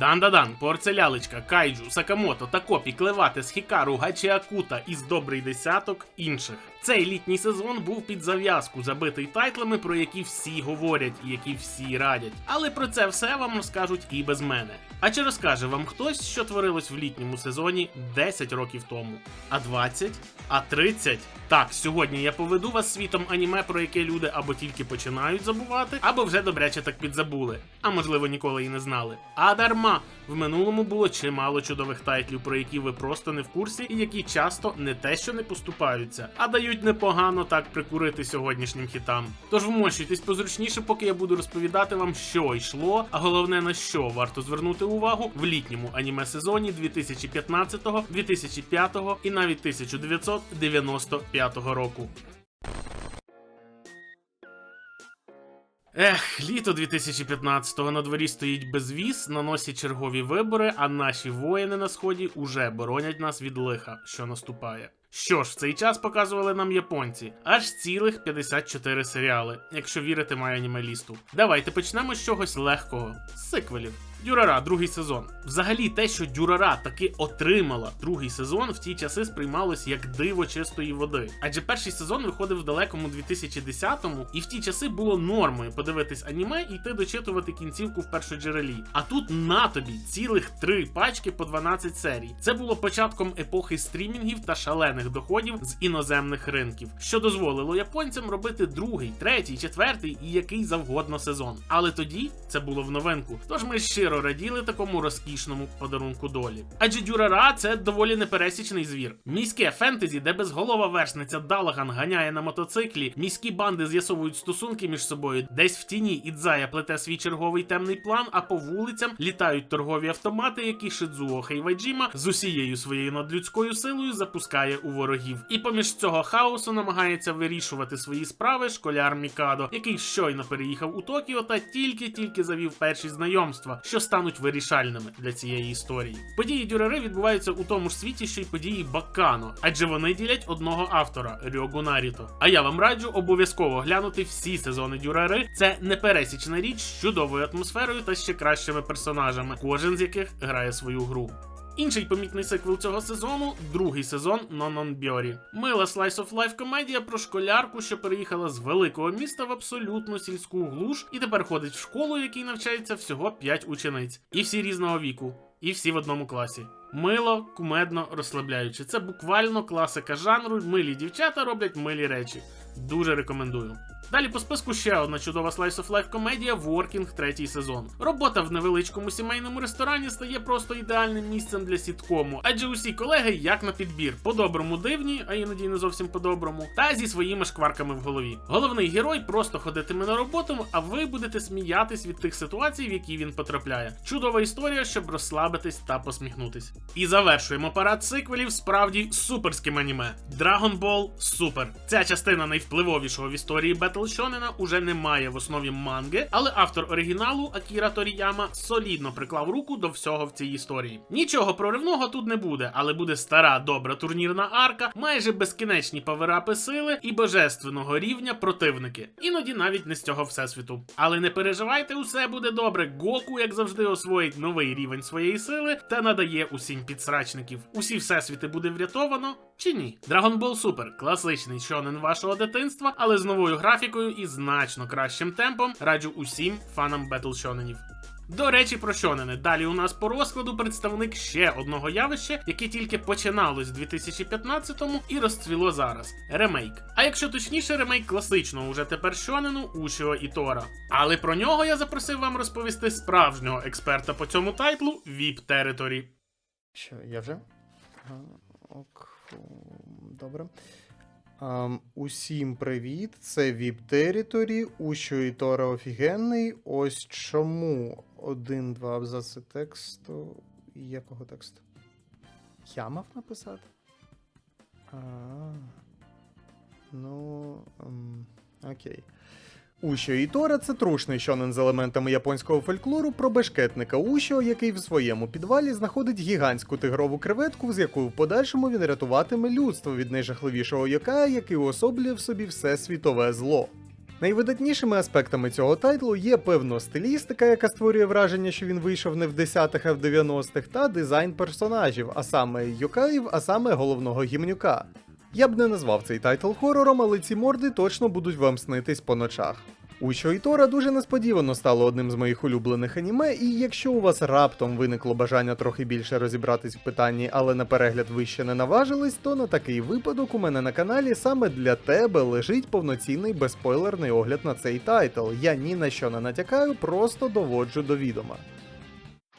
Дан-дан-дан, порцелялечка, кайджу, сакамото, такопі, з хікару, гачіакута із добрий десяток інших. Цей літній сезон був під зав'язку, забитий тайтлами, про які всі говорять і які всі радять. Але про це все вам розкажуть і без мене. А чи розкаже вам хтось, що творилось в літньому сезоні 10 років тому? А 20? А 30? Так, сьогодні я поведу вас світом аніме, про яке люди або тільки починають забувати, або вже добряче так підзабули, а можливо ніколи і не знали. А дарма в минулому було чимало чудових тайтлів, про які ви просто не в курсі, і які часто не те, що не поступаються, а дають непогано так прикурити сьогоднішнім хітам. Тож вмощуйтесь позручніше, поки я буду розповідати вам, що йшло, а головне на що варто звернути увагу в літньому аніме сезоні 2015, 2005 і навіть 1995 року. Ех, літо 2015-го на дворі стоїть безвіз, наносять чергові вибори, а наші воїни на сході уже боронять нас від лиха, що наступає. Що ж, в цей час показували нам японці, аж цілих 54 серіали, якщо вірити майанімалісту. Давайте почнемо з чогось легкого з сиквелів. Дюрара, другий сезон. Взагалі, те, що Дюрара таки отримала другий сезон, в ті часи сприймалось як диво чистої води. Адже перший сезон виходив в далекому 2010-му, і в ті часи було нормою подивитись аніме і йти дочитувати кінцівку в першоджерелі. А тут на тобі цілих три пачки по 12 серій. Це було початком епохи стрімінгів та шалених доходів з іноземних ринків, що дозволило японцям робити другий, третій, четвертий і який завгодно сезон. Але тоді це було в новинку. Тож ми щиро раділи такому розкішному подарунку долі. Адже Дюрара це доволі непересічний звір. Міське фентезі, де безголова вершниця Далаган ганяє на мотоциклі, міські банди з'ясовують стосунки між собою. Десь в тіні Ідзая плете свій черговий темний план, а по вулицям літають торгові автомати, які Шидзуо Хейваджіма з усією своєю надлюдською силою запускає у ворогів. І поміж цього хаосу намагається вирішувати свої справи школяр Мікадо, який щойно переїхав у Токіо та тільки-тільки завів перші знайомства, що стануть вирішальними для цієї історії. Події Дюрари відбуваються у тому ж світі, що й події Баккано, адже вони ділять одного автора Рьогу Наріто. А я вам раджу обов'язково глянути всі сезони Дюрари. Це непересічна річ з чудовою атмосферою та ще кращими персонажами, кожен з яких грає свою гру. Інший помітний сиквел цього сезону другий сезон Нонон Бьорі. Мила Slice of Life комедія про школярку, що переїхала з великого міста в абсолютно сільську глуш, і тепер ходить в школу, в якій навчається всього 5 учениць, і всі різного віку, і всі в одному класі. Мило, кумедно, розслабляюче. Це буквально класика жанру. Милі дівчата роблять милі речі. Дуже рекомендую. Далі по списку ще одна чудова Slice of Life комедія Working третій сезон. Робота в невеличкому сімейному ресторані стає просто ідеальним місцем для сіткому, адже усі колеги як на підбір, по-доброму дивні, а іноді не зовсім по-доброму, та зі своїми шкварками в голові. Головний герой просто ходитиме на роботу, а ви будете сміятись від тих ситуацій, в які він потрапляє. Чудова історія, щоб розслабитись та посміхнутись. І завершуємо парад сиквелів справді суперським аніме. Dragon Ball Super. Ця частина найвпливовішого в історії Battle Shonen уже не має в основі манги, але автор оригіналу Акіра Торіяма солідно приклав руку до всього в цій історії. Нічого проривного тут не буде, але буде стара добра турнірна арка, майже безкінечні паверапи сили і божественного рівня противники. Іноді навіть не з цього всесвіту. Але не переживайте, усе буде добре. Гоку, як завжди, освоїть новий рівень своєї сили та надає усім підсрачників. Усі всесвіти буде врятовано. Чи ні? Dragon Ball Super – класичний шонен вашого дитинства, але з новою графікою і значно кращим темпом раджу усім фанам Battle Шоненів. До речі, про шонени. Далі у нас по розкладу представник ще одного явища, яке тільки починалось в 2015-му і розцвіло зараз ремейк. А якщо точніше, ремейк класичного уже тепер шонену Ушіо і Тора. Але про нього я запросив вам розповісти справжнього експерта по цьому тайтлу VIP Territory. Що, я вже? Ок, добре. Ам, усім привіт, це VIP Territory, і Тора офігенний. Ось чому один-два абзаци тексту. Якого тексту? Я мав написати? А, ну. Um, окей. Ушо і Тора це трушний шонен з елементами японського фольклору про бешкетника Ушо, який в своєму підвалі знаходить гігантську тигрову креветку, з якою в подальшому він рятуватиме людство від найжахливішого яка, який уособлює в собі все світове зло. Найвидатнішими аспектами цього тайтлу є певно стилістика, яка створює враження, що він вийшов не в 10-х, а в 90-х, та дизайн персонажів, а саме юкаїв, а саме головного гімнюка. Я б не назвав цей тайтл хорором, але ці морди точно будуть вам снитись по ночах. Учо і Тора дуже несподівано стало одним з моїх улюблених аніме, і якщо у вас раптом виникло бажання трохи більше розібратись в питанні, але на перегляд ви ще не наважились, то на такий випадок у мене на каналі саме для тебе лежить повноцінний безспойлерний огляд на цей тайтл. Я ні на що не натякаю, просто доводжу до відома.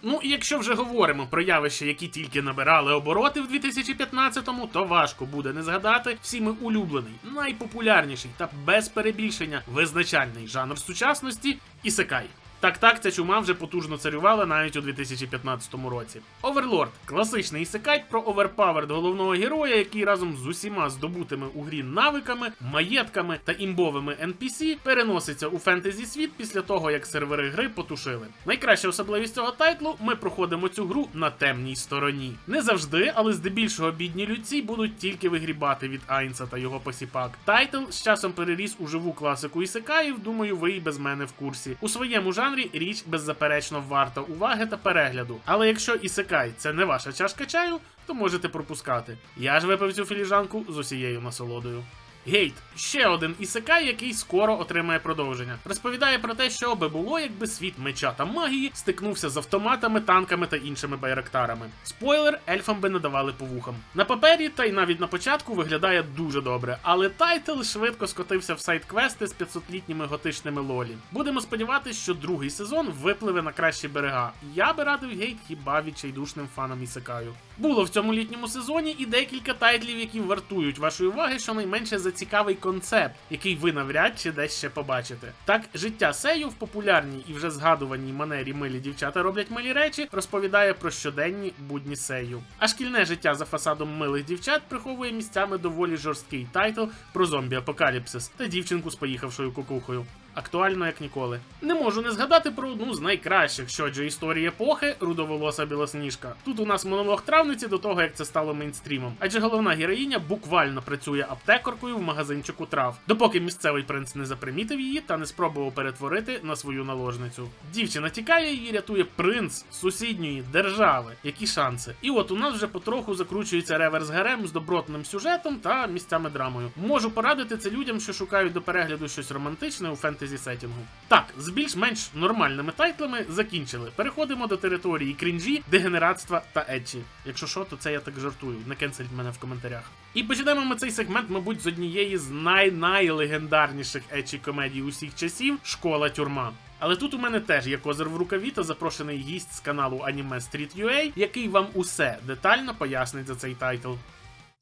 Ну, і якщо вже говоримо про явища, які тільки набирали обороти в 2015-му, то важко буде не згадати всіми улюблений, найпопулярніший та без перебільшення визначальний жанр сучасності ісекай. Так так, ця чума вже потужно царювала навіть у 2015 році. Оверлорд класичний ісекай про оверпаверд головного героя, який разом з усіма здобутими у грі навиками, маєтками та імбовими NPC переноситься у фентезі світ після того, як сервери гри потушили. Найкраща особливість цього тайтлу ми проходимо цю гру на темній стороні. Не завжди, але здебільшого бідні людці будуть тільки вигрібати від Айнса та його посіпак. Тайтл з часом переріс у живу класику ісекаїв, думаю, ви і без мене в курсі. У своєму жанрі річ беззаперечно варта уваги та перегляду. Але якщо ісекай це не ваша чашка чаю, то можете пропускати. Я ж випив цю філіжанку з усією насолодою. Гейт ще один ісекай, який скоро отримає продовження. Розповідає про те, що би було, якби світ меча та магії стикнувся з автоматами, танками та іншими байрактарами. Спойлер, ельфам би не давали по вухам. На папері, та й навіть на початку виглядає дуже добре, але тайтл швидко скотився в сайт-квести з 500-літніми готичними лолі. Будемо сподіватися, що другий сезон випливе на кращі берега. Я би радив гейт хіба відчайдушним фанам ісекаю. Було в цьому літньому сезоні і декілька тайтлів, які вартують вашої уваги, щонайменше за цікавий концепт, який ви навряд чи десь ще побачите. Так, життя Сею в популярній і вже згадуваній манері милі дівчата роблять милі речі, розповідає про щоденні будні Сею. А шкільне життя за фасадом милих дівчат приховує місцями доволі жорсткий тайтл про зомбі-апокаліпсис та дівчинку з поїхавшою кукухою. Актуально як ніколи. Не можу не згадати про одну з найкращих щоджо історії епохи рудоволоса білосніжка. Тут у нас монолог травниці до того, як це стало мейнстрімом. Адже головна героїня буквально працює аптекаркою в магазинчику трав, допоки місцевий принц не запримітив її та не спробував перетворити на свою наложницю. Дівчина тікає, її рятує принц сусідньої держави. Які шанси? І от у нас вже потроху закручується реверс гарем з добротним сюжетом та місцями драмою. Можу порадити це людям, що шукають до перегляду щось романтичне у фентезі сеттінгу. Так, з більш-менш нормальними тайтлами закінчили. Переходимо до території крінжі, дегенератства та етчі. Якщо що, то це я так жартую. Не кенсельть мене в коментарях. І почнемо ми цей сегмент, мабуть, з однієї з най-найлегендарніших етчі комедій усіх часів школа тюрма. Але тут у мене теж є козир в рукаві та запрошений гість з каналу Anime Street який вам усе детально пояснить за цей тайтл.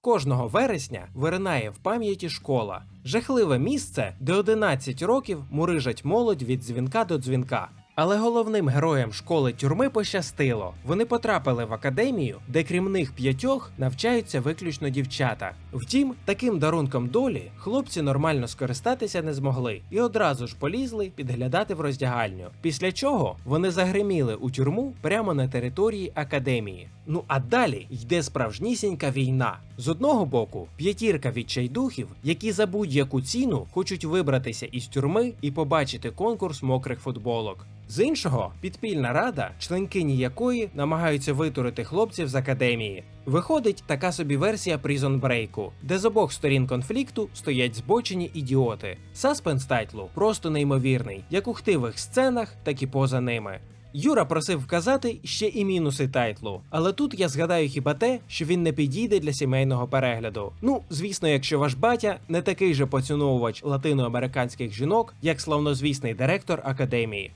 Кожного вересня виринає в пам'яті школа. Жахливе місце, де 11 років мурижать молодь від дзвінка до дзвінка. Але головним героям школи тюрми пощастило. Вони потрапили в академію, де крім них п'ятьох навчаються виключно дівчата. Втім, таким дарунком долі хлопці нормально скористатися не змогли і одразу ж полізли підглядати в роздягальню. Після чого вони загриміли у тюрму прямо на території академії. Ну а далі йде справжнісінька війна. З одного боку, п'ятірка відчайдухів, які за будь-яку ціну хочуть вибратися із тюрми і побачити конкурс мокрих футболок. З іншого, підпільна рада, членкині якої намагаються витурити хлопців з академії. Виходить така собі версія Prison Break, де з обох сторін конфлікту стоять збочені ідіоти. Саспенс тайтлу просто неймовірний, як у хтивих сценах, так і поза ними. Юра просив вказати ще і мінуси тайтлу, але тут я згадаю хіба те, що він не підійде для сімейного перегляду. Ну, звісно, якщо ваш батя не такий же поціновувач латиноамериканських жінок, як славнозвісний директор академії.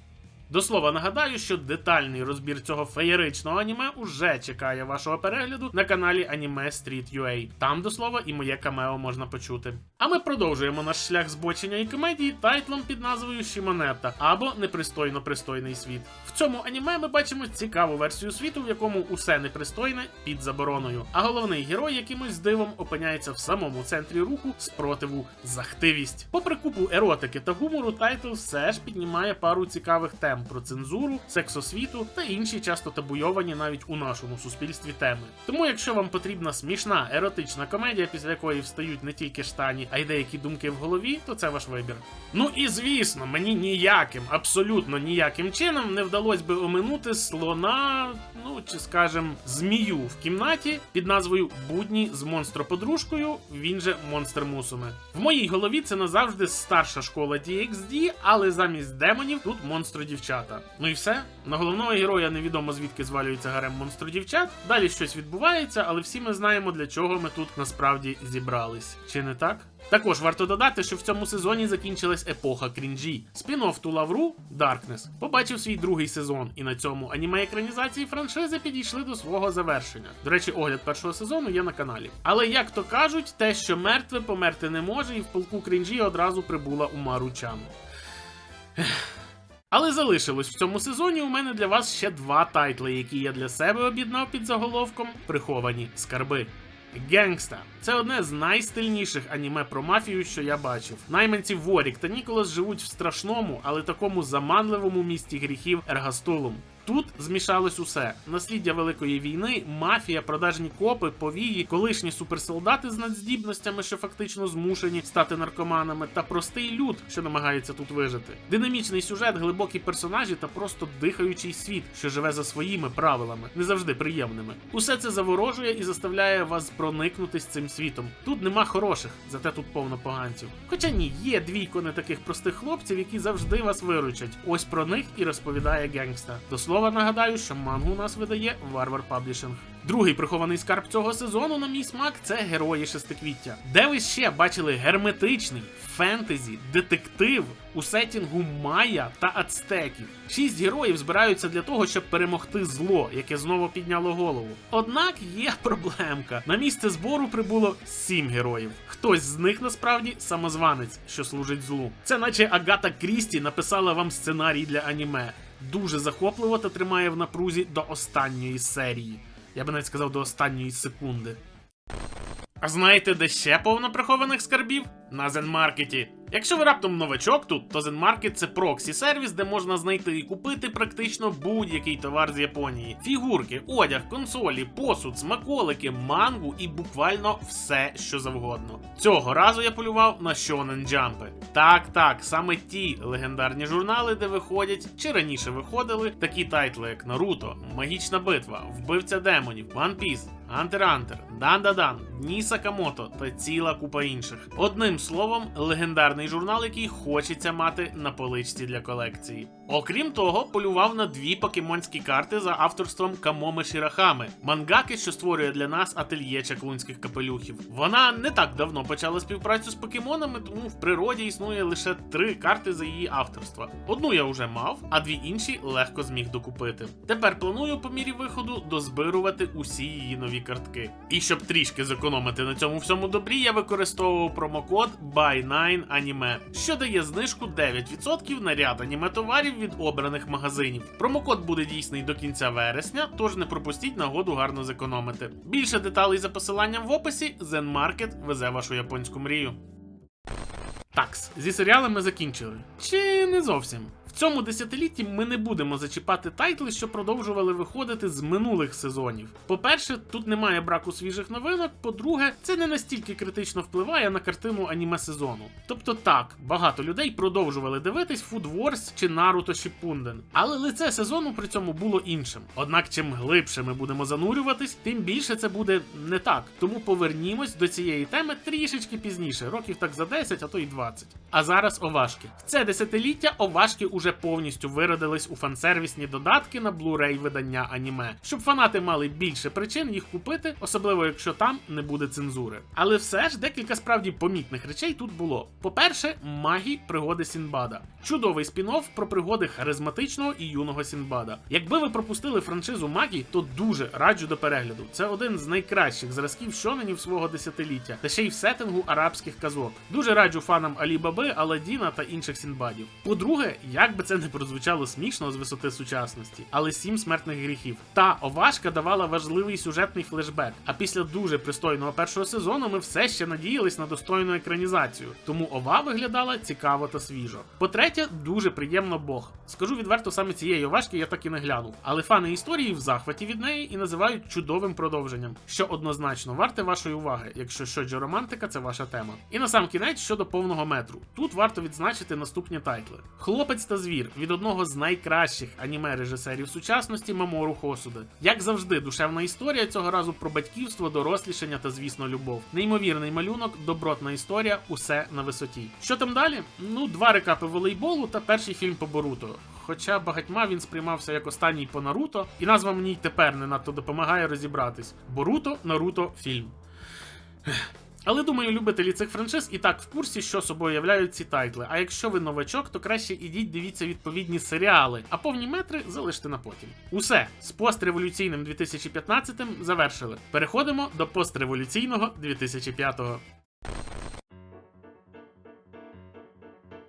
До слова, нагадаю, що детальний розбір цього феєричного аніме уже чекає вашого перегляду на каналі Anime Street UA. Там, до слова, і моє камео можна почути. А ми продовжуємо наш шлях збочення і комедії тайтлом під назвою Шімонета або Непристойно пристойний світ. В цьому аніме ми бачимо цікаву версію світу, в якому усе непристойне під забороною. А головний герой якимось дивом опиняється в самому центрі руху спротиву захтивість. Попри купу еротики та гумору, тайтл все ж піднімає пару цікавих тем про цензуру, сексосвіту та інші часто табуйовані навіть у нашому суспільстві теми. Тому, якщо вам потрібна смішна еротична комедія, після якої встають не тільки штані, а й деякі думки в голові, то це ваш вибір. Ну і звісно, мені ніяким, абсолютно ніяким чином не вдалося би оминути слона, ну чи скажем, змію в кімнаті під назвою Будні з монстроподружкою, він же Монстр Мусуме. В моїй голові це назавжди старша школа DXD, але замість демонів тут монстро-дівчата. Ну і все. На головного героя невідомо звідки звалюється гарем монстро-дівчат. Далі щось відбувається, але всі ми знаємо, для чого ми тут насправді зібрались. Чи не так? Також варто додати, що в цьому сезоні закінчилась епоха крінжі. Спін-офф ту лавру Darkness побачив свій другий сезон, і на цьому аніме екранізації франшизи підійшли до свого завершення. До речі, огляд першого сезону є на каналі. Але як то кажуть, те, що мертве померти не може, і в полку крінжі одразу прибула Умару Чан. Але залишилось в цьому сезоні у мене для вас ще два тайтли, які я для себе об'єднав під заголовком Приховані скарби. Генгста це одне з найстильніших аніме про мафію, що я бачив. Найманці Ворік та Ніколас живуть в страшному, але такому заманливому місті гріхів Ергастулум. Тут змішалось усе: насліддя великої війни, мафія, продажні копи, повії, колишні суперсолдати з надздібностями, що фактично змушені стати наркоманами, та простий люд, що намагається тут вижити. Динамічний сюжет, глибокі персонажі та просто дихаючий світ, що живе за своїми правилами, не завжди приємними. Усе це заворожує і заставляє вас проникнутись цим світом. Тут нема хороших, зате тут повно поганців. Хоча ні, є двійко не таких простих хлопців, які завжди вас виручать. Ось про них і розповідає генгста. Слова нагадаю, що мангу у нас видає Варвар Паблішинг. Другий прихований скарб цього сезону, на мій смак, це герої шестиквіття. Де ви ще бачили герметичний фентезі, детектив у сетінгу Майя та Ацтеків. Шість героїв збираються для того, щоб перемогти зло, яке знову підняло голову. Однак є проблемка. На місце збору прибуло сім героїв. Хтось з них насправді самозванець, що служить злу. Це наче Агата Крісті написала вам сценарій для аніме. Дуже захопливо та тримає в напрузі до останньої серії. Я би навіть сказав до останньої секунди. А знаєте, де ще повно прихованих скарбів? На Зенмаркеті. Якщо ви раптом новачок тут, то Зенмаркет це проксі сервіс, де можна знайти і купити практично будь-який товар з Японії: фігурки, одяг, консолі, посуд, смаколики, мангу і буквально все, що завгодно. Цього разу я полював на Shonen Jump. Так, так, саме ті легендарні журнали, де виходять чи раніше виходили такі тайтли, як Наруто, Магічна битва, Вбивця демонів, One Piece, Hunter Антер, Hunter, Дан-Дан-Дан, Дні Сакамото та ціла купа інших. Одним словом, легендарний журнал, який хочеться мати на поличці для колекції. Окрім того, полював на дві покемонські карти за авторством Камоми Шірахами, мангаки, що створює для нас ательє чаклунських капелюхів. Вона не так давно почала співпрацю з покемонами, тому в природі існує лише три карти за її авторства. Одну я вже мав, а дві інші легко зміг докупити. Тепер планую по мірі виходу дозбирувати усі її нові картки. І щоб трішки зекономити на цьому всьому добрі, я використовував промокод BUY9ANIME, що дає знижку 9% на ряд аніме товарів від обраних магазинів. Промокод буде дійсний до кінця вересня, тож не пропустіть нагоду гарно зекономити. Більше деталей за посиланням в описі. Zen Market везе вашу японську мрію. Такс, зі серіалами закінчили. Чи не зовсім? Цьому десятилітті ми не будемо зачіпати тайтли, що продовжували виходити з минулих сезонів. По-перше, тут немає браку свіжих новинок. По-друге, це не настільки критично впливає на картину аніме сезону. Тобто так, багато людей продовжували дивитись Food Wars чи Naruto Shippuden. Але лице сезону при цьому було іншим. Однак, чим глибше ми будемо занурюватись, тим більше це буде не так. Тому повернімось до цієї теми трішечки пізніше, років так за 10, а то й 20. А зараз овашки. В це десятиліття овашки уже повністю виродились у фансервісні додатки на Blu-ray видання аніме, щоб фанати мали більше причин їх купити, особливо якщо там не буде цензури. Але все ж декілька справді помітних речей тут було. По-перше, магі пригоди Сінбада. Чудовий спін-офф про пригоди харизматичного і юного Сінбада. Якби ви пропустили франшизу Магі, то дуже раджу до перегляду. Це один з найкращих зразків шоненів свого десятиліття, та ще й в сеттингу арабських казок. Дуже раджу фанам Алі Баби, Аладдіна та інших Сінбадів. По-друге, як як би це не прозвучало смішно з висоти сучасності, але сім смертних гріхів. Та овашка давала важливий сюжетний флешбек. А після дуже пристойного першого сезону ми все ще надіялись на достойну екранізацію. Тому ова виглядала цікаво та свіжо. По-третє, дуже приємно Бог. Скажу відверто, саме цієї овашки я так і не глянув. Але фани історії в захваті від неї і називають чудовим продовженням, що однозначно варте вашої уваги, якщо щодо романтика це ваша тема. І на сам кінець щодо повного метру. Тут варто відзначити наступні тайтли: Хлопець та звір від одного з найкращих аніме режисерів сучасності Мамору Хосуде. Як завжди, душевна історія цього разу про батьківство, дорослішання та, звісно, любов. Неймовірний малюнок, добротна історія, усе на висоті. Що там далі? Ну, два рекапи волейболу та перший фільм по Боруто. Хоча багатьма він сприймався як останній по Наруто, і назва мені й тепер не надто допомагає розібратись. Боруто, Наруто, фільм. Але думаю, любителі цих франшиз і так в курсі, що собою являють ці тайтли. А якщо ви новачок, то краще ідіть дивіться відповідні серіали, а повні метри залиште на потім. Усе з постреволюційним 2015 завершили. Переходимо до постреволюційного 2005-го.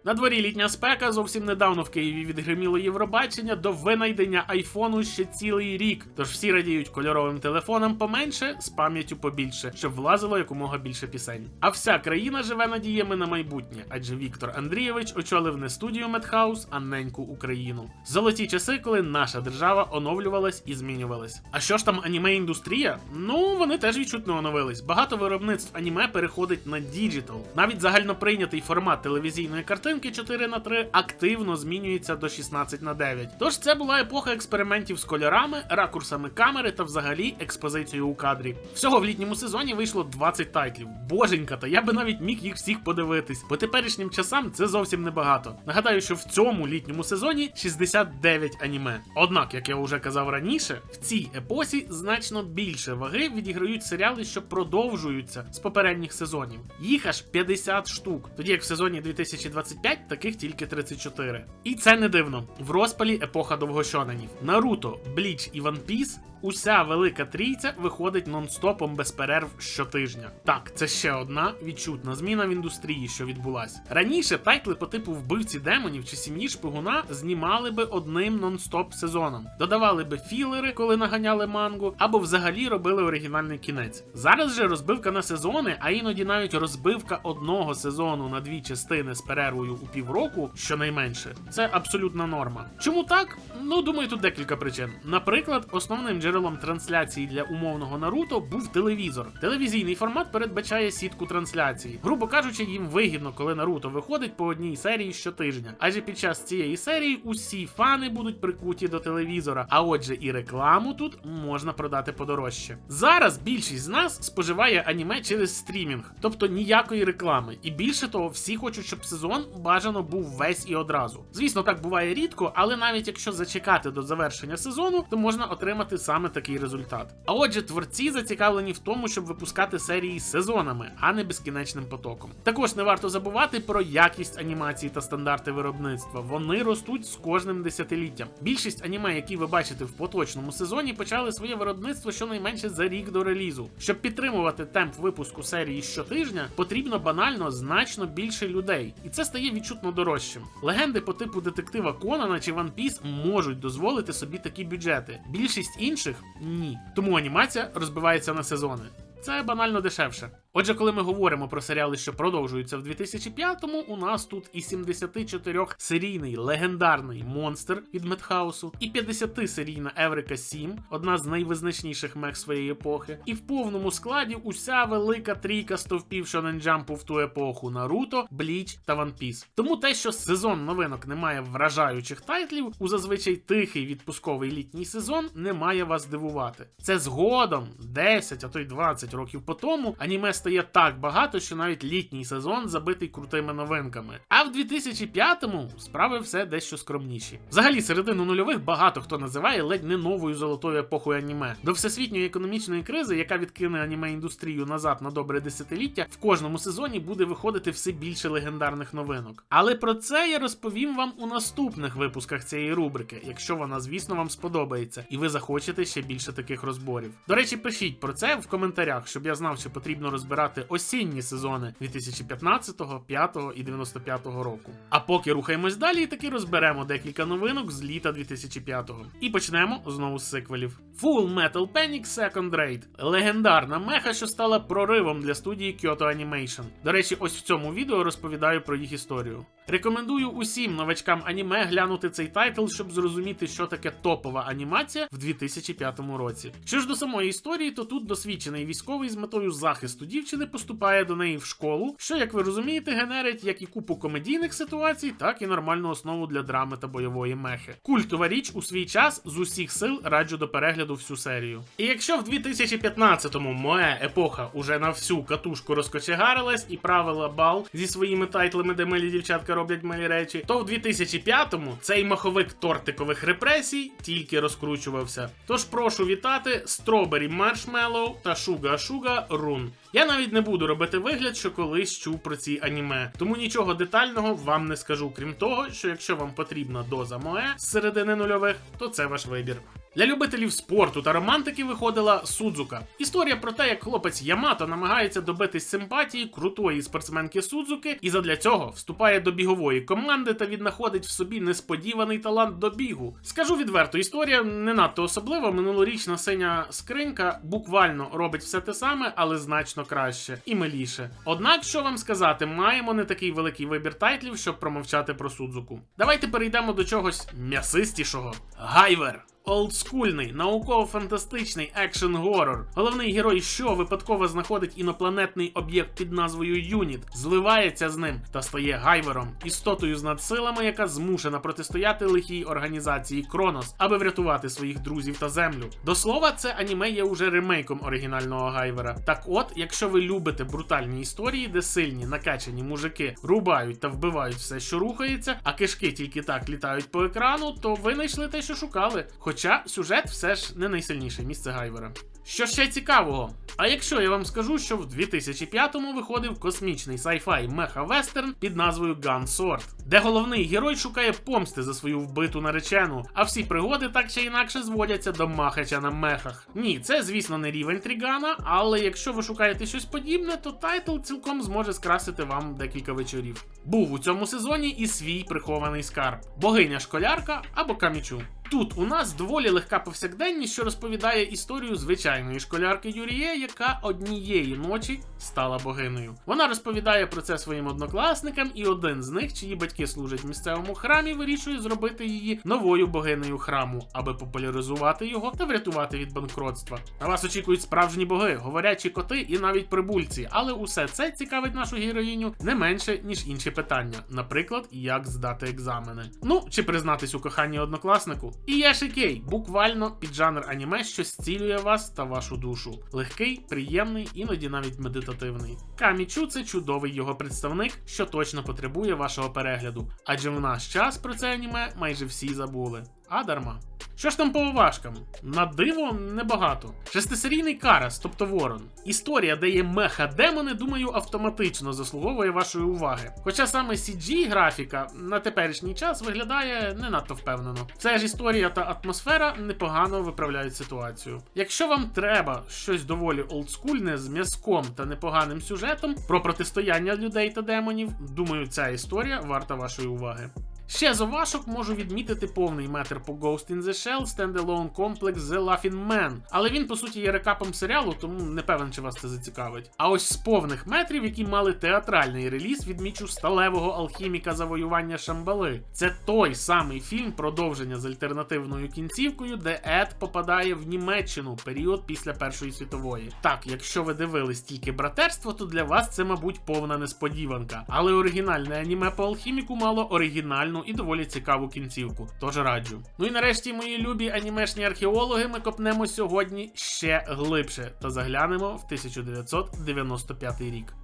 На дворі літня спека зовсім недавно в Києві відгриміло Євробачення до винайдення айфону ще цілий рік. Тож всі радіють кольоровим телефонам поменше, з пам'яттю побільше, щоб влазило якомога більше пісень. А вся країна живе надіями на майбутнє, адже Віктор Андрійович очолив не студію Медхаус, а неньку Україну. Золоті часи, коли наша держава оновлювалась і змінювалась. А що ж там аніме індустрія? Ну вони теж відчутно оновились. Багато виробництв аніме переходить на діджитал. Навіть загальноприйнятий формат телевізійної картинки 4 на 3 активно змінюється до 16 на 9. Тож це була епоха експериментів з кольорами, ракурсами камери та взагалі експозицією у кадрі. Всього в літньому сезоні вийшло 20 тайтлів. Боженька, та я би навіть міг їх всіх подивитись. По теперішнім часам це зовсім небагато. Нагадаю, що в цьому літньому сезоні 69 аніме. Однак, як я вже казав раніше, в цій епосі значно більше ваги відіграють серіали, що продовжуються з попередніх сезонів. Їх аж 50 штук, тоді як в сезоні 2025 таких тільки 34. І це не дивно. В розпалі епоха довгощоненів. Наруто, Бліч і One Piece Уся велика трійця виходить нон-стопом без перерв щотижня. Так, це ще одна відчутна зміна в індустрії, що відбулася. Раніше тайтли по типу вбивці демонів чи сім'ї шпигуна знімали би одним нон-стоп сезоном, додавали би філери, коли наганяли мангу, або взагалі робили оригінальний кінець. Зараз же розбивка на сезони, а іноді навіть розбивка одного сезону на дві частини з перервою у півроку, щонайменше, це абсолютна норма. Чому так? Ну думаю, тут декілька причин. Наприклад, основним джерелом трансляції для умовного Наруто був телевізор. Телевізійний формат передбачає сітку трансляції. Грубо кажучи, їм вигідно, коли Наруто виходить по одній серії щотижня. Адже під час цієї серії усі фани будуть прикуті до телевізора. А отже, і рекламу тут можна продати подорожче. Зараз більшість з нас споживає аніме через стрімінг, тобто ніякої реклами. І більше того, всі хочуть, щоб сезон бажано був весь і одразу. Звісно, так буває рідко, але навіть якщо зачекати до завершення сезону, то можна отримати саме такий результат. А отже, творці зацікавлені в тому, щоб випускати серії сезонами, а не безкінечним потоком. Також не варто забувати про якість анімації та стандарти виробництва. Вони ростуть з кожним десятиліттям. Більшість аніме, які ви бачите в поточному сезоні, почали своє виробництво щонайменше за рік до релізу. Щоб підтримувати темп випуску серії щотижня, потрібно банально значно більше людей, і це стає відчутно дорожчим. Легенди по типу детектива Конана чи One Piece можуть дозволити собі такі бюджети. Більшість інших ні. Тому анімація розбивається на сезони. Це банально дешевше. Отже, коли ми говоримо про серіали, що продовжуються в 2005-му, у нас тут і 74-серійний легендарний монстр від Медхаусу, і 50-серійна Еврика 7, одна з найвизначніших мех своєї епохи, і в повному складі уся велика трійка стовпів Jump в ту епоху Наруто, Бліч та One Piece. Тому те, що сезон новинок не має вражаючих тайтлів, у зазвичай тихий відпусковий літній сезон не має вас дивувати. Це згодом, 10, а то й 20 років по тому, аніме стає так багато, що навіть літній сезон забитий крутими новинками. А в 2005-му справи все дещо скромніші. Взагалі, середину нульових багато хто називає ледь не новою золотою епохою аніме. До всесвітньої економічної кризи, яка відкине аніме індустрію назад на добре десятиліття, в кожному сезоні буде виходити все більше легендарних новинок. Але про це я розповім вам у наступних випусках цієї рубрики, якщо вона, звісно, вам сподобається, і ви захочете ще більше таких розборів. До речі, пишіть про це в коментарях, щоб я знав, чи потрібно розбирати розбирати осінні сезони 2015, 5 і 95 року. А поки рухаємось далі, і таки розберемо декілька новинок з літа 2005-го. І почнемо знову з сиквелів. Full Metal Panic Second Raid. Легендарна меха, що стала проривом для студії Kyoto Animation. До речі, ось в цьому відео розповідаю про їх історію. Рекомендую усім новачкам аніме глянути цей тайтл, щоб зрозуміти, що таке топова анімація в 2005 році. Що ж до самої історії, то тут досвідчений військовий з метою захисту дівчини поступає до неї в школу, що, як ви розумієте, генерить як і купу комедійних ситуацій, так і нормальну основу для драми та бойової мехи. Культова річ у свій час з усіх сил раджу до перегляду всю серію. І якщо в 2015-му моя епоха уже на всю катушку розкочегарилась і правила бал зі своїми тайтлами, де милі дівчатка роблять милі речі, то в 2005-му цей маховик тортикових репресій тільки розкручувався. Тож прошу вітати Strawberry Marshmallow та Suga Suga Run. Я навіть не буду робити вигляд, що колись чув про ці аніме, тому нічого детального вам не скажу, крім того, що якщо вам потрібна доза моe з середини нульових, то це ваш вибір. Для любителів спорту та романтики виходила Судзука. Історія про те, як хлопець Ямато намагається добитись симпатії крутої спортсменки Судзуки, і задля цього вступає до бігової команди та віднаходить в собі несподіваний талант до бігу. Скажу відверто, історія не надто особлива. Минулорічна синя скринька буквально робить все те саме, але значно краще і миліше. Однак, що вам сказати, маємо не такий великий вибір тайтлів, щоб промовчати про Судзуку. Давайте перейдемо до чогось м'ясистішого. Гайвер. Олдскульний, науково-фантастичний екшен горор. Головний герой, що випадково знаходить інопланетний об'єкт під назвою Юніт, зливається з ним та стає гайвером, істотою з надсилами, яка змушена протистояти лихій організації Кронос, аби врятувати своїх друзів та землю. До слова, це аніме є уже ремейком оригінального гайвера. Так от, якщо ви любите брутальні історії, де сильні накачані мужики рубають та вбивають все, що рухається, а кишки тільки так літають по екрану, то ви знайшли те, що шукали. Хоча сюжет все ж не найсильніше місце Гайвера. Що ще цікавого? А якщо я вам скажу, що в 2005-му виходив космічний сайфай меха-вестерн під назвою Gun Sword, де головний герой шукає помсти за свою вбиту наречену, а всі пригоди так чи інакше зводяться до махача на мехах. Ні, це звісно не рівень Трігана, але якщо ви шукаєте щось подібне, то тайтл цілком зможе скрасити вам декілька вечорів. Був у цьому сезоні і свій прихований скарб: богиня школярка або камічу. Тут у нас доволі легка повсякденність, що розповідає історію звичайної школярки Юріє, яка однієї ночі стала богинею. Вона розповідає про це своїм однокласникам, і один з них, чиї батьки служать в місцевому храмі, вирішує зробити її новою богинею храму, аби популяризувати його та врятувати від банкротства. На вас очікують справжні боги, говорячі коти і навіть прибульці, але усе це цікавить нашу героїню не менше ніж інші питання, наприклад, як здати екзамени. Ну чи признатись у коханні однокласнику. І Яшикей, буквально під жанр аніме, що зцілює вас та вашу душу. Легкий, приємний, іноді навіть медитативний. Камічу це чудовий його представник, що точно потребує вашого перегляду, адже в наш час про це аніме майже всі забули. А дарма. Що ж там по овашкам? На диво небагато. Шестисерійний Карас, тобто Ворон. Історія, де є меха-демони, думаю, автоматично заслуговує вашої уваги. Хоча саме CG графіка на теперішній час виглядає не надто впевнено. Все ж історія та атмосфера непогано виправляють ситуацію. Якщо вам треба щось доволі олдскульне з м'язком та непоганим сюжетом про протистояння людей та демонів, думаю, ця історія варта вашої уваги. Ще з овашок можу відмітити повний метр по Ghost in the Shell Standalone Complex The Laughing Man, але він по суті є рекапом серіалу, тому не певен, чи вас це зацікавить. А ось з повних метрів, які мали театральний реліз, відмічу сталевого алхіміка завоювання Шамбали. Це той самий фільм продовження з альтернативною кінцівкою, де Ед попадає в Німеччину період після Першої світової. Так, якщо ви дивились тільки братерство, то для вас це, мабуть, повна несподіванка. Але оригінальне аніме по алхіміку мало оригінальну і доволі цікаву кінцівку. Тож раджу. Ну і нарешті, мої любі анімешні археологи, ми копнемо сьогодні ще глибше та заглянемо в 1995 рік.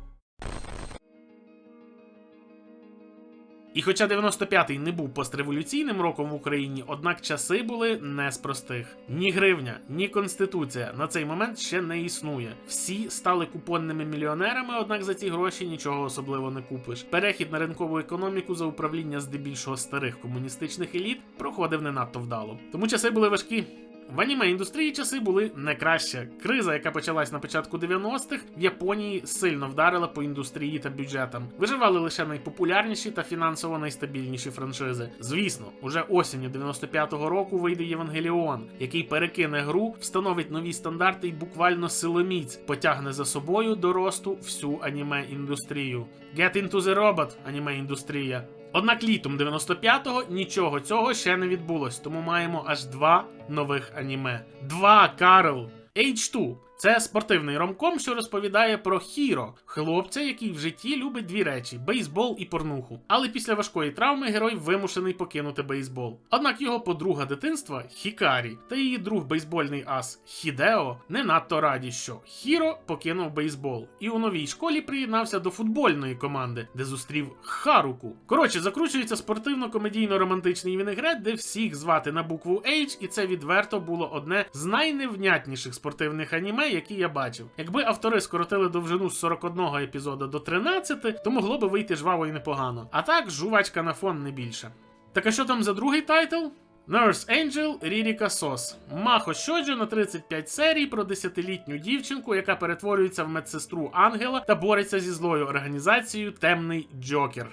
І хоча 95-й не був постреволюційним роком в Україні, однак часи були не з простих. Ні гривня, ні конституція на цей момент ще не існує. Всі стали купонними мільйонерами, однак за ці гроші нічого особливо не купиш. Перехід на ринкову економіку за управління здебільшого старих комуністичних еліт проходив не надто вдало. Тому часи були важкі. В аніме індустрії часи були не краще. Криза, яка почалась на початку 90-х, в Японії сильно вдарила по індустрії та бюджетам. Виживали лише найпопулярніші та фінансово найстабільніші франшизи. Звісно, уже осінню 95-го року вийде Євангеліон, який перекине гру, встановить нові стандарти і буквально силоміць потягне за собою до росту всю аніме індустрію. Get into the robot, аніме індустрія. Однак літом 95-го нічого цього ще не відбулось, тому маємо аж два нових аніме. Два Карл! H2 це спортивний ромком, що розповідає про Хіро, хлопця, який в житті любить дві речі: бейсбол і порнуху. Але після важкої травми герой вимушений покинути бейсбол. Однак його подруга дитинства Хікарі та її друг бейсбольний ас Хідео не надто раді, що Хіро покинув бейсбол і у новій школі приєднався до футбольної команди, де зустрів Харуку. Коротше, закручується спортивно-комедійно-романтичний вінегрет, де всіх звати на букву H, і це відверто було одне з найневнятніших спортивних аніме, які я бачив. Якби автори скоротили довжину з 41 епізода до 13, то могло би вийти жваво і непогано. А так, жувачка на фон не більше. Так а що там за другий тайтл? Nurse Angel Ріріка Сос. Махо Шоджо на 35 серій про 10-літню дівчинку, яка перетворюється в медсестру Ангела та бореться зі злою організацією Темний Джокер.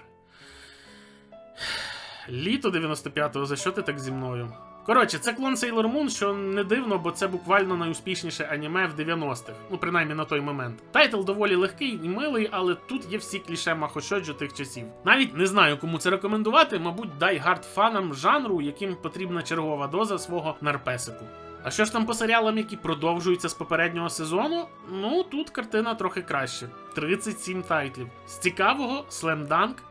Літо 95-го, за що ти так зі мною? Коротше, це клон Sailor Moon, що не дивно, бо це буквально найуспішніше аніме в 90-х, ну принаймні на той момент. Тайтл доволі легкий і милий, але тут є всі кліше махошоджу тих часів. Навіть не знаю, кому це рекомендувати, мабуть, дай гард фанам жанру, яким потрібна чергова доза свого нарпесику. А що ж там по серіалам, які продовжуються з попереднього сезону? Ну тут картина трохи краще. 37 тайтлів. З цікавого Slam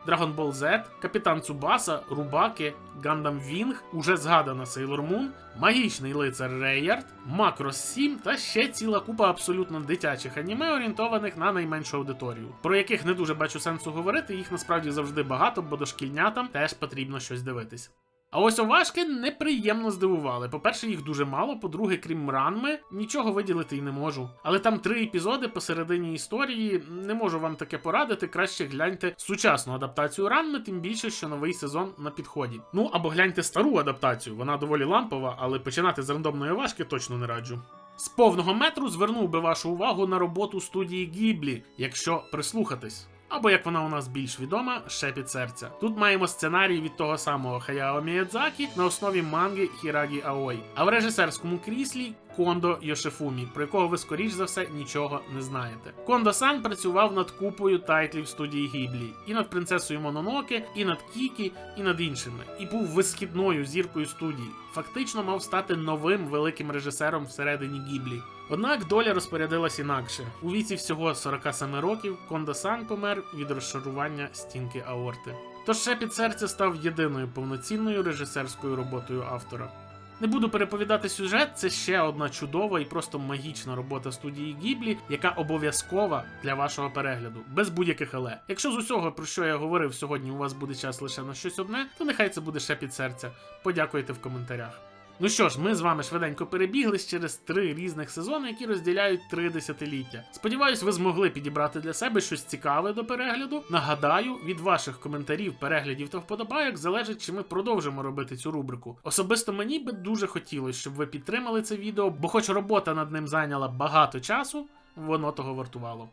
Dragon Ball Z, Капітан Цубаса, Рубаки, Gundam Wing, уже згадана Sailor Moon, Магічний лицар Рейярд, Макрос 7 та ще ціла купа абсолютно дитячих аніме, орієнтованих на найменшу аудиторію, про яких не дуже бачу сенсу говорити, їх насправді завжди багато, бо дошкільнятам теж потрібно щось дивитись. А ось овашки неприємно здивували. По-перше, їх дуже мало, по-друге, крім ранми, нічого виділити й не можу. Але там три епізоди посередині історії. Не можу вам таке порадити. Краще гляньте сучасну адаптацію ранми, тим більше, що новий сезон на підході. Ну або гляньте стару адаптацію, вона доволі лампова, але починати з рандомної овашки точно не раджу. З повного метру звернув би вашу увагу на роботу студії Гіблі, якщо прислухатись. Або як вона у нас більш відома, шепіт серця. Тут маємо сценарій від того самого Хаяо Міядзакі на основі манги Хірагі Аой. А в режисерському кріслі Кондо Йошифумі, про якого ви скоріш за все нічого не знаєте. Кондо Сан працював над купою тайтлів студії Гіблі, і над принцесою Мононоке, і над Кікі, і над іншими. І був висхідною зіркою студії. Фактично мав стати новим великим режисером всередині Гіблі. Однак доля розпорядилась інакше. У віці всього 47 років Кондо Сан помер від розшарування стінки аорти. Тож шепіт серця став єдиною повноцінною режисерською роботою автора. Не буду переповідати сюжет, це ще одна чудова і просто магічна робота студії Гіблі, яка обов'язкова для вашого перегляду, без будь-яких але. Якщо з усього, про що я говорив сьогодні, у вас буде час лише на щось одне, то нехай це буде ще під серця. Подякуйте в коментарях. Ну що ж, ми з вами швиденько перебіглись через три різних сезони, які розділяють три десятиліття. Сподіваюсь, ви змогли підібрати для себе щось цікаве до перегляду. Нагадаю, від ваших коментарів, переглядів та вподобайок залежить, чи ми продовжимо робити цю рубрику. Особисто мені би дуже хотілося, щоб ви підтримали це відео, бо хоч робота над ним зайняла багато часу, воно того вартувало.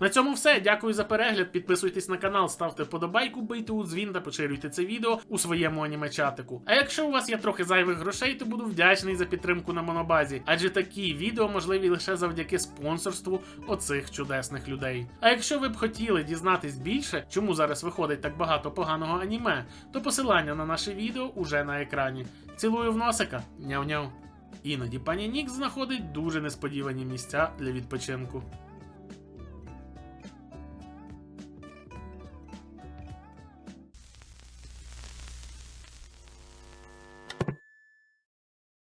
На цьому все. Дякую за перегляд. Підписуйтесь на канал, ставте вподобайку, бийте у дзвін та поширюйте це відео у своєму аніме-чатику. А якщо у вас є трохи зайвих грошей, то буду вдячний за підтримку на монобазі, адже такі відео можливі лише завдяки спонсорству оцих чудесних людей. А якщо ви б хотіли дізнатись більше, чому зараз виходить так багато поганого аніме, то посилання на наше відео уже на екрані. Цілую в носика, няв-няв. Іноді пані Нікс знаходить дуже несподівані місця для відпочинку.